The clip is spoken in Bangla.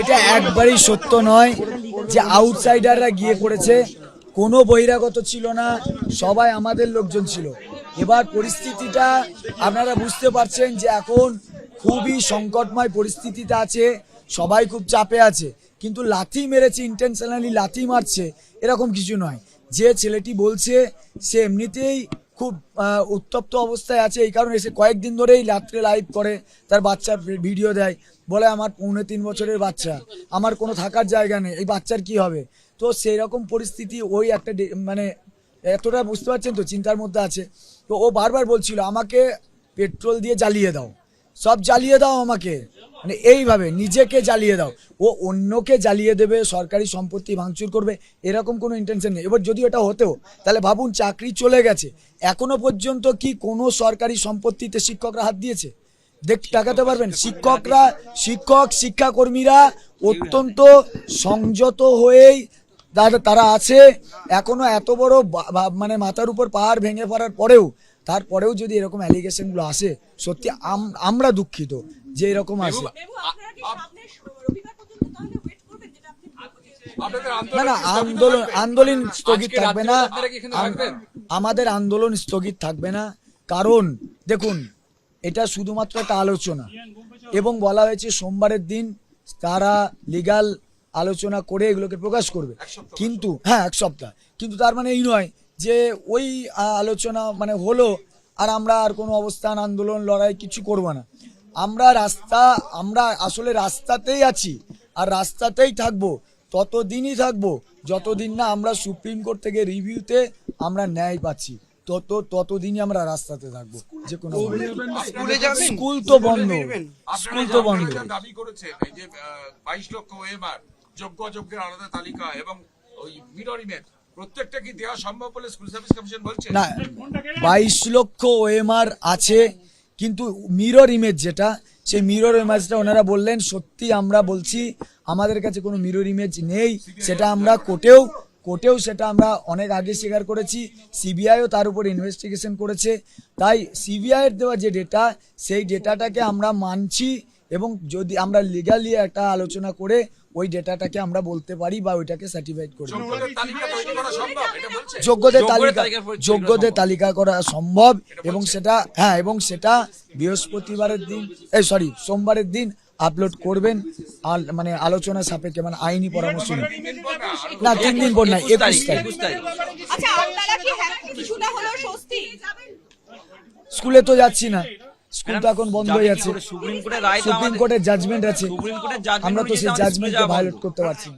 এটা একবারই সত্য নয় যে আউটসাইডাররা গিয়ে করেছে। কোনো বহিরাগত ছিল না, সবাই আমাদের লোকজন ছিল। এবার পরিস্থিতিটা আপনারা বুঝতে পারছেন যে এখন খুবই সংকটময় পরিস্থিতিতে আছে, সবাই খুব চাপে আছে। কিন্তু লাথি মেরেছে ইন্টেনশনালি লাথি মারছে, এরকম কিছু নয়। যে ছেলেটি বলছে, সে এমনিতেই খুব উত্তপ্ত অবস্থায় আছে এই কারণে সে কয়েকদিন ধরেই রাত্রে লাইভ করে, তার বাচ্চার ভিডিও দেয়, বলে আমার পৌনে তিন বছরের বাচ্চা, আমার কোনো থাকার জায়গা নেই, এই বাচ্চার কি হবে? তো সেই রকম পরিস্থিতি ওই একটা মানে এতটা বুঝতে পারছেন তো চিন্তার মধ্যে আছে। তো ও বারবার বলছিল, আমাকে পেট্রোল দিয়ে জ্বালিয়ে দাও। সব জ্বালিয়ে দাও আমাকে। মানে এইভাবে নিজেকে জ্বালিয়ে দাও। ও অন্যকে জ্বালিয়ে দেবে, সরকারি সম্পত্তি ভাঙচুর করবে, এরকম কোনো ইন্টেনশন নেই। এবার যদি এটা হতেও, তাহলে ভাবুন চাকরি চলে গেছে। এখনও পর্যন্ত কি কোনো সরকারি সম্পত্তিতে শিক্ষকরা হাত দিয়েছে? দেখ টাকাতে পারবেন, শিক্ষকরা, শিক্ষক, শিক্ষাকর্মীরা অত্যন্ত সংযত হয়েই তারা আছে। এখনও এত বড় মানে মাথার উপর পাহাড় ভেঙে পড়ার পরেও তারপরেও যদি এরকম অ্যালিগেশনগুলো আসে সত্যি আম- আমরা দুঃখিত যে এরকম আসে। লেবু, আপনারা কি সামনে রবিবার পর্যন্ত তাহলে ওয়েট করবেন যেটা আপনি বলছেন? আপনাদের না আন্দোলন না স্থগিত আন্দোলন থাকবে? আন্দোলন স্থগিত থাকবে না? আমাদের আন্দোলন স্থগিত থাকবে না। কারণ দেখুন এটা শুধুমাত্র একটা আলোচনা। এবং বলা হয়েছে সোমবারের দিন তারা লিগাল আলোচনা করে এগুলোকে প্রকাশ করবে। কিন্তু হ্যাঁ এক সপ্তাহ। কিন্তু তার মানে এই নয় যে ওই আলোচনা মানে হলো আর আমরা আর কোনো অবস্থান আন্দোলন লড়াই কিছু করব না। আমরা রাস্তা আমরা আসলে রাস্তাতেই আছি আর রাস্তাতেই থাকব ততদিনই থাকব যতদিন না আমরা সুপ্রিম কোর্ট থেকে রিভিউতে আমরা ন্যায় পাচ্ছি তত ততদিনই আমরা রাস্তাতে থাকব যে কোনো স্কুল তো বন্ধ স্কুল তো বন্ধ। দাবি করেছেন এই যে বাইশ লক্ষ ওএমআর যোগ্য অযোগ্যের আলাদা তালিকা এবং ওই মিরর ইমেজ প্রত্যেকটা না, বাইশ লক্ষ ওএমআর আছে, কিন্তু মিরর ইমেজ যেটা, সেই মিরর ইমেজটা ওনারা বললেন, সত্যি আমরা বলছি, আমাদের কাছে কোনো মিরর ইমেজ নেই, সেটা আমরা কোর্টেও কোর্টেও সেটা আমরা অনেক আগে স্বীকার করেছি সিবিআইও তার উপর ইনভেস্টিগেশন করেছে, তাই সিবিআইয়ের দেওয়া যে ডেটা সেই ডেটাটাকে আমরা মানছি এবং যদি আমরা লিগালি একটা আলোচনা করে ওই ডেটাটাকে আমরা বলতে পারি বা ওইটাকে সার্টিফাইড করি যোগ্যদের তালিকা তৈরি করা সম্ভব? এটা বলছে? যোগ্যদের যোগ্যদের তালিকা করা সম্ভব। তালিকা করা সম্ভব এবং সেটা হ্যাঁ এবং সেটা বৃহস্পতিবারের দিন এই সরি সোমবারের দিন আপলোড করবেন। আর মানে আলোচনা সাপেক্ষে মানে আইনি পরামর্শ না, তিন দিন পর না একুশ তারিখ আচ্ছা আপনারা কি হ্যাঁ স্কুলে তো যাচ্ছি না। স্কুল তো এখন বন্ধই আছে। সুপ্রিম কোর্টের জাজমেন্ট আছে। আমরা তো সেই জাজমেন্টকে ভায়োলেট করতে পারছি না।